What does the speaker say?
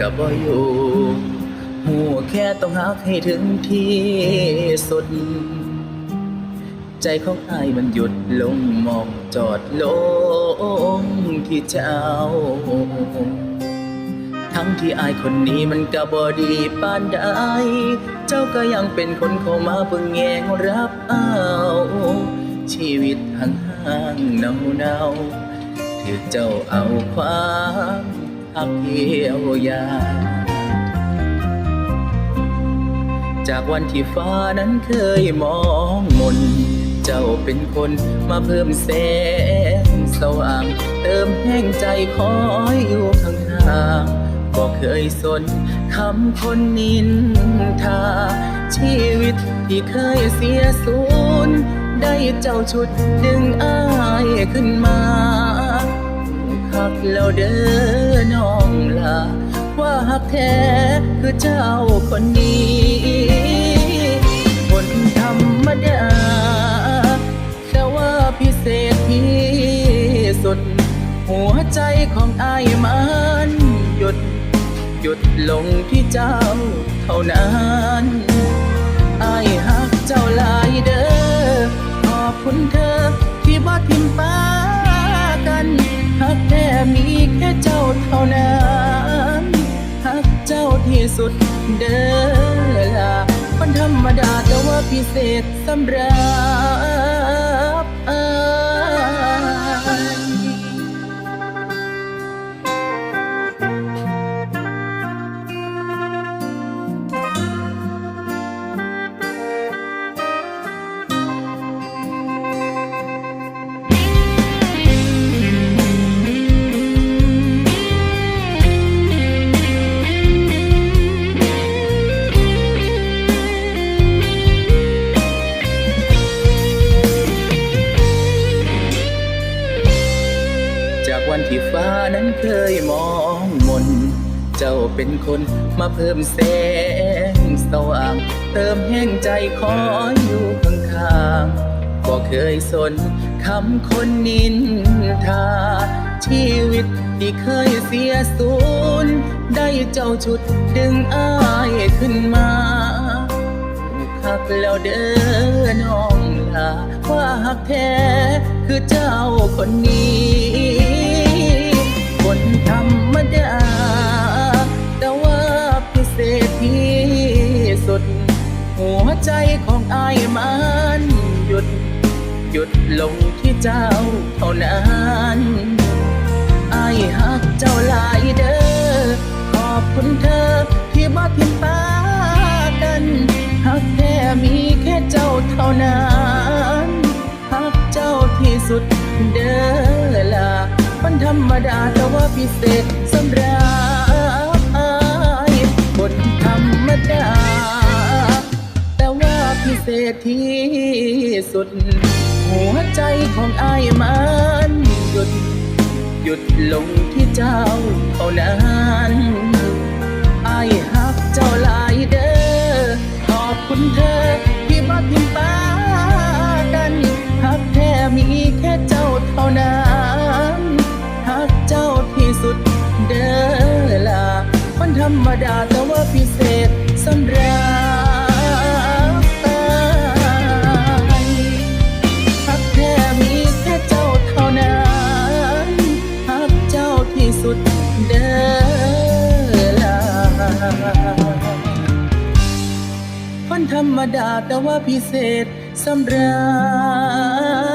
กับบ่อยู่หูแค่ต้องหักให้ถึงที่สุด ใจของอายมันหยุดลงมองจอดลงที่เจ้า ทั้งที่อายคนนี้มันก็บ่ดีปานใดเจ้าก็ยังเป็นคนเข้ามาเบิ่งแยงรับเอาชีวิตห่างห่างๆเนาเนาๆถือเจ้าเอาความ หักเหี่ยวยา จากวันที่ฟ้านั้นเคยมองมน เจ้าเป็นคนมาเพิ่มแสงสว่าง เติมแห้งใจคอยอยู่ข้างๆก็เคยสนคำคนนินทา ชีวิตที่เคยเสียสูญได้เจ้าชุดดึงอ้ายขึ้นมา คักแล้วเด้อน้องลาว่าหักแท้คือเจ้าคนนี้คนธรรมดาแต่ว่าพิเศษที่สุด หัวใจของอายมันหยุด หยุดลงที่เจ้าเท่านั้น สุดเด้อล่ะคนธรรมดาแต่ว่าพิเศษสำหรับ เคยมองมน เจ้าเป็นคนมาเพิ่มแสงสว่าง เติมแห้งใจคออยู่ข้างๆก็เคยสนคำคนนินทา ชีวิตที่เคยเสียสูญได้เจ้าชุดดึงอายขึ้นมาคักแล้วเด้อน้องลาว่าหักแท้คือเจ้าคนนี้ พิเศษที่สุด หัวใจของอายมันหยุด หยุดลงที่เจ้าเท่านั้นอายหักเจ้าหลายเด้อขอบคุณเธอที่บ่ทิ้งตากันหักแค่มีแค่เจ้าเท่านั้นหักเจ้าที่สุดเด้อล่ะมันธรรมดาแต่ว่าพิเศษสำหรับ ษที่สุด หัวใจของอายมันหยุด หยุดลงที่เจ้าเท่านั้นอายหักเจ้าหลายเด้อขอบคุณเธอที่มาพิมพ์ปากันหักแท้มีแค่เจ้าเท่านั้นหักเจ้าที่สุดเด้อล่ะมันธรรมดาแต่ว่าพิเศษสำหรับ นธรรมดาแต่ว่าพิเศษสำหรับ